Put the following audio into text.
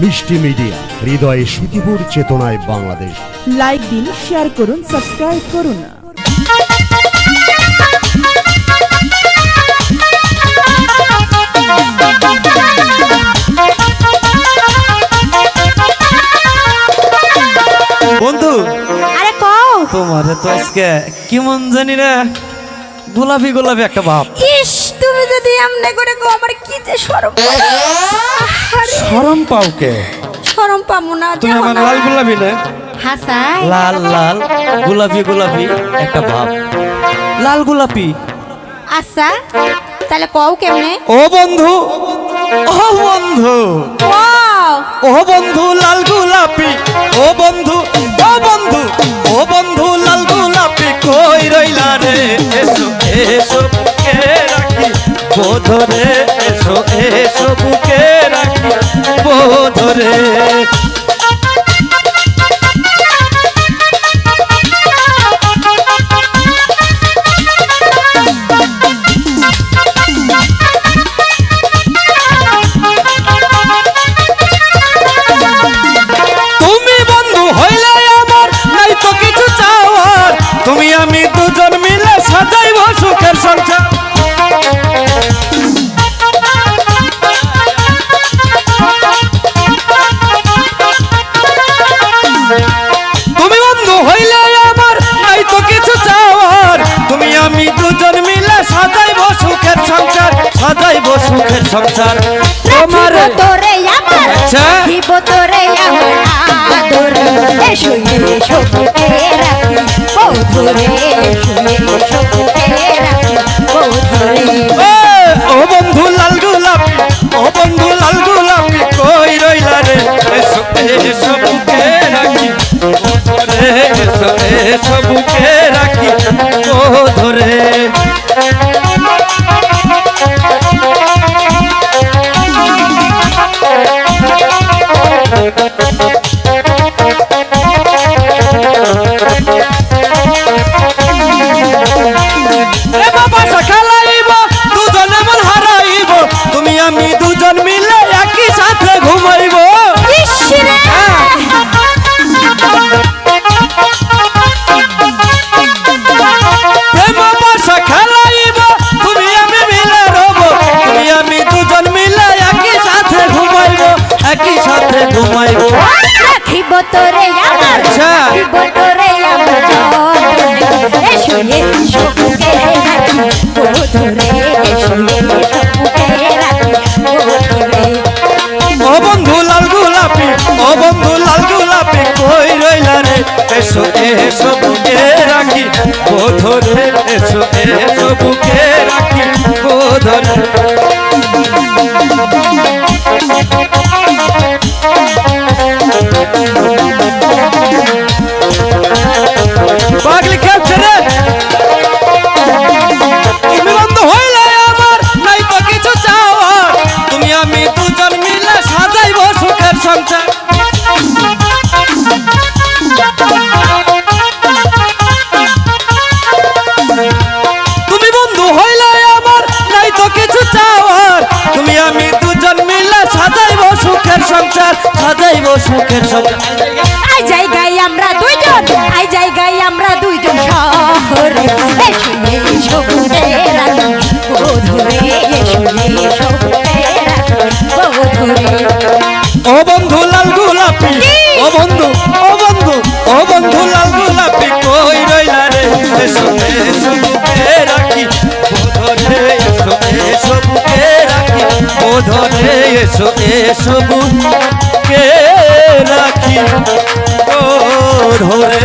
মিষ্টি মিডিয়া হৃদয়ে সুখীপুর চেতনায় বাংলাদেশ। লাইক দিন শেয়ার করুন সাবস্ক্রাইব করুন। বন্ধু আরে কও। তোমার তো আজকে কেমন জানি না গোলাপি গোলাপি একটা ভাব। ইস তুমি যদি এমনি করে কও আমার কি যে শরম করে। আরে, সরম শরম পাবো না তুমি আমার লাল গোলাপি না? হাসাই। লাল লাল গোলাপি গোলাপি একটা ভাব। লাল গোলাপি। আচ্ছা তাহলে কও কেমনে? ও বন্ধু ও বন্ধু। ও বন্ধু লাল গোলাপি। ও বন্ধু ও বন্ধু ও বন্ধু। বোধরে সংসার। তোমার তোরে আমার আচ্ছা। তোরে আমার আদর। এসো এসো বুকে রাখি বৌধরে এসো বুকে রাখি বৌধরে ও বন্ধু লাল গোলাপি ও বন্ধু লাল গোলাপি কই রইলা রে? এসো এসো বুকে রাখি। ও ধরে এসো এসো বুকে রাখি। ও ধরে রাখিব তোরে আমার আচ্ছা। রাখিব তোরে আমার এসো এসো বুকে রাখি বৌধরে এসো এসো। বুকে রাখি বৌধরে ও বন্ধু লাল গোলাপি ও বন্ধু লাল গোলাপি কই রইলা রে? এসো এসো বুকে রাখি। ও ধরে এসো এসো বুকে সংসার সাজাইব সুখের সংসার আই জায়গায় আমরা দুইজন আই জায়গায় আমরা দুইজন শহরে রাখি বৌধরে বৌধরে ও বন্ধু লাল গোলাপি ও বন্ধু ও বন্ধু ও বন্ধু লাল গোলাপি কই রইলা রে এসো এসো রাখি ও ধরে এসো এসো রাখি ও ধরে এসো এসো কে রাখি ধরে?